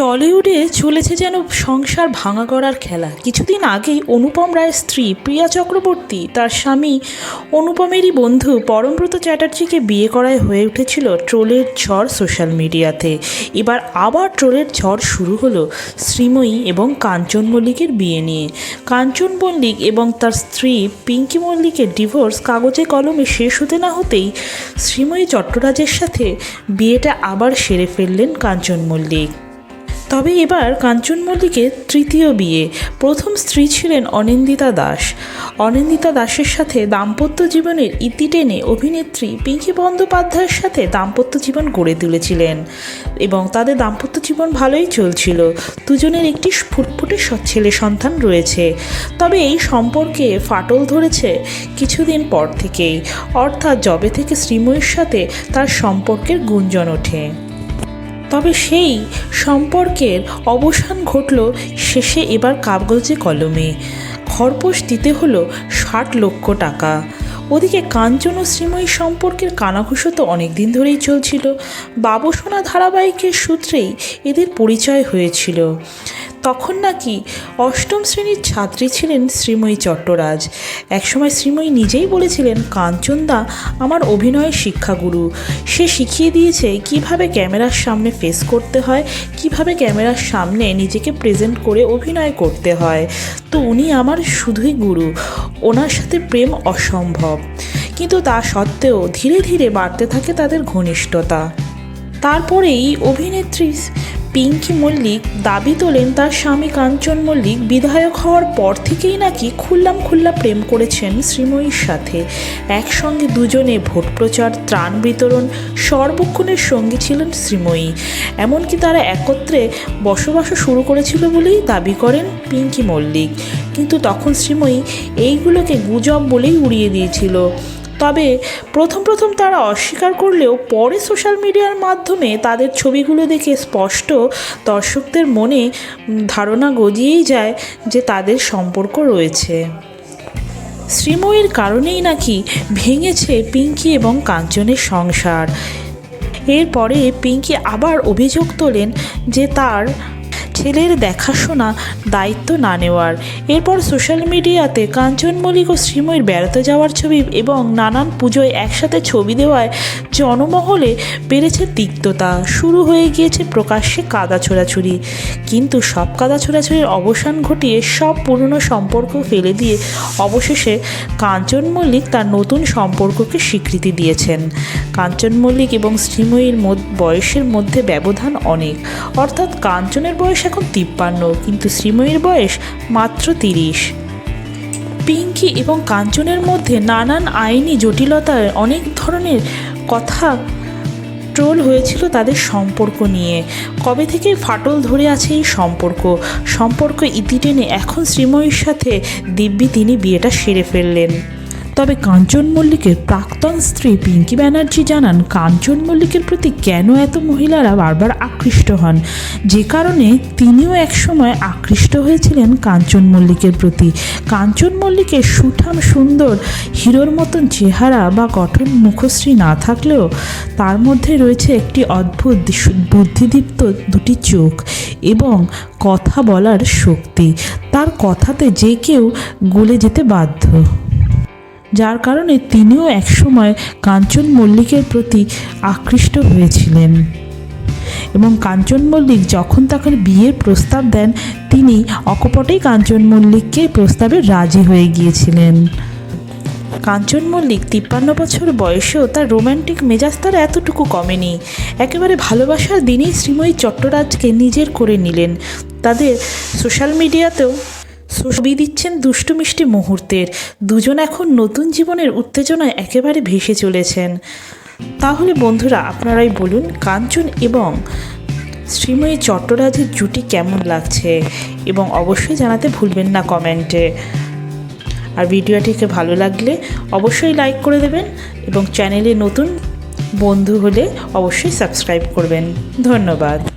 টলিউডে চলেছে যেন সংসার ভাঙা করার খেলা। কিছুদিন আগেই অনুপম রায়ের স্ত্রী প্রিয়া চক্রবর্তী, তার স্বামী অনুপমেরই বন্ধু পরমব্রত চ্যাটার্জিকে বিয়ে করায় হয়ে উঠেছিল ট্রোলের ঝড় সোশ্যাল মিডিয়াতে। এবার আবার ট্রোলের ঝড় শুরু হলো শ্রীময়ী এবং কাঞ্চন মল্লিকের বিয়ে নিয়ে। কাঞ্চন মল্লিক এবং তার স্ত্রী পিঙ্কি মল্লিকের ডিভোর্স কাগজে কলমে শেষ হতে না হতেই শ্রীময়ী চট্টরাজের সাথে বিয়েটা আবার সেরে ফেললেন কাঞ্চন মল্লিক। তবে এবার কাঞ্চন মল্লিকের তৃতীয় বিয়ে। প্রথম স্ত্রী ছিলেন অনিন্দিতা দাস। অনিন্দিতা দাসের সাথে দাম্পত্য জীবনের ইতি টেনে অভিনেত্রী পিঙ্কি বন্দ্যোপাধ্যায়ের সাথে দাম্পত্য জীবন গড়ে তুলেছিলেন এবং তাদের দাম্পত্য জীবন ভালোই চলছিল। দুজনের একটি ফুটফুটে ছেলে সন্তান রয়েছে। তবে এই সম্পর্কে ফাটল ধরেছে কিছুদিন পর থেকেই। অর্থাৎ জবে থেকে শ্রীময়ীর সাথে তার সম্পর্কের গুঞ্জন ওঠে। তবে সেই সম্পর্কের অবসান ঘটল শেষে এবার কাগজে কলমে। খরপোশ দিতে হলো ষাট লক্ষ টাকা। ওদিকে কাঞ্চন ও শ্রীময়ী সম্পর্কের কানাঘুষো তো অনেক দিন ধরেই চলছিল। বাবুসোনা ধারাবাহিকের সূত্রেই এদের পরিচয় হয়েছিল। তখন নাকি অষ্টম শ্রেণির ছাত্রী ছিলেন শ্রীময়ী চট্টরাজ। একসময় শ্রীময়ী নিজেই বলেছিলেন, কাঞ্চনদা আমার অভিনয়ের শিক্ষাগুরু। সে শিখিয়ে দিয়েছে কীভাবে ক্যামেরার সামনে ফেস করতে হয়, কীভাবে ক্যামেরার সামনে নিজেকে প্রেজেন্ট করে অভিনয় করতে হয়। তো উনি আমার শুধুই গুরু। ওনার সাথে প্রেম অসম্ভব। কিন্তু তা সত্ত্বেও ধীরে ধীরে বাড়তে থাকে তাদের ঘনিষ্ঠতা। তারপরেই অভিনেত্রী পিঙ্কি মল্লিক দাবি তোলেন তার স্বামী কাঞ্চন মল্লিক বিধায়ক হওয়ার পর থেকেই নাকি খুল্লাম খুল্লা প্রেম করেছেন শ্রীময়ীর সাথে। একসঙ্গে দুজনে ভোট প্রচার, ত্রাণ বিতরণ, সর্বক্ষণের সঙ্গী ছিলেন শ্রীময়ী। এমনকি তারা একত্রে বসবাসও শুরু করেছিল বলেই দাবি করেন পিঙ্কি মল্লিক। কিন্তু তখন শ্রীময়ী এইগুলোকে গুজব বলেই উড়িয়ে দিয়েছিল। তবে প্রথম প্রথম তারা অস্বীকার করলেও পরে সোশ্যাল মিডিয়ার মাধ্যমে তাদের ছবিগুলো দেখে স্পষ্ট দর্শকদের মনে ধারণা গজিয়েই যায় যে তাদের সম্পর্ক রয়েছে। শ্রীময়ীর কারণেই নাকি ভেঙেছে পিঙ্কি এবং কাঞ্চনের সংসার। এরপরে পিঙ্কি আবার অভিযোগ তোলেন যে তার ছেলের দেখাশোনা দায়িত্ব না নেওয়ার। এরপর সোশ্যাল মিডিয়াতে কাঞ্চন মল্লিক ও শ্রীময়ীর বেড়াতে যাওয়ার ছবি এবং নানান পুজোয় একসাথে ছবি দেওয়ায় জনমহলে বেড়েছে তিক্ততা। শুরু হয়ে গিয়েছে প্রকাশ্যে কাদা ছোড়াছুরি কিন্তু সব কাদা ছোড়াছুরির অবসান ঘটিয়ে সব পুরনো সম্পর্ক ফেলে দিয়ে অবশেষে কাঞ্চন মল্লিক তার নতুন সম্পর্ককে স্বীকৃতি দিয়েছেন। কাঞ্চন মল্লিক এবং শ্রীময়ীর বয়সের মধ্যে ব্যবধান অনেক। অর্থাৎ কাঞ্চনের বয়স এখন তিপ্পান্ন, কিন্তু শ্রীময়ীর বয়স মাত্র তিরিশ। পিঙ্কি এবং কাঞ্চনের মধ্যে নানান আইনি জটিলতার অনেক ধরনের কথা ট্রোল হয়েছিল তাদের সম্পর্ক নিয়ে। কবে থেকে ফাটল ধরে আছে এই সম্পর্ক? সম্পর্ক ইতি টেনে এখন শ্রীময়ীর সাথে দিব্যি তিনি বিয়েটা সেরে ফেললেন। তবে কাঞ্চন মল্লিকের প্রাক্তন স্ত্রী পিঙ্কি ব্যানার্জি জানান, কাঞ্চন মল্লিকের প্রতি কেন এত মহিলারা বারবার আকৃষ্ট হন? যে কারণে তিনিও একসময় আকৃষ্ট হয়েছিলেন কাঞ্চন মল্লিকের প্রতি। কাঞ্চন মল্লিকের সুঠাম, সুন্দর, হিরোর মতন চেহারা বা গঠন মুখশ্রী না থাকলেও তার মধ্যে রয়েছে একটি অদ্ভুত বুদ্ধিদীপ্ত দুটি চোখ এবং কথা বলার শক্তি। তার কথাতে যে কেউ গলে যেতে বাধ্য। যার কারণে তিনিও একসময় কাঞ্চন মল্লিকের প্রতি আকৃষ্ট হয়েছিলেন। এবং কাঞ্চন মল্লিক যখন তাকে বিয়ের প্রস্তাব দেন, তিনি অকপটেই কাঞ্চন মল্লিককে প্রস্তাবে রাজি হয়ে গিয়েছিলেন। কাঞ্চন মল্লিক তিপ্পান্ন বছর বয়সেও তার রোম্যান্টিক মেজাজ তার এতটুকু কমেনি। একেবারে ভালোবাসার দিনেই শ্রীময়ী চট্টরাজকে নিজের করে নিলেন। তাদের সোশ্যাল মিডিয়াতেও ছবি দিচ্ছেন দুষ্টু মিষ্টি মুহূর্তের। দুজন এখন নতুন জীবনের উত্তেজনায় একেবারে ভেসে চলেছেন। তাহলে বন্ধুরা, আপনারাই বলুন কাঞ্চন এবং শ্রীময়ী চট্টরাজের জুটি কেমন লাগছে? এবং অবশ্যই জানাতে ভুলবেন না কমেন্টে। আর ভিডিওটিকে ভালো লাগলে অবশ্যই লাইক করে দেবেন এবং চ্যানেলে নতুন বন্ধু হলে অবশ্যই সাবস্ক্রাইব করবেন। ধন্যবাদ।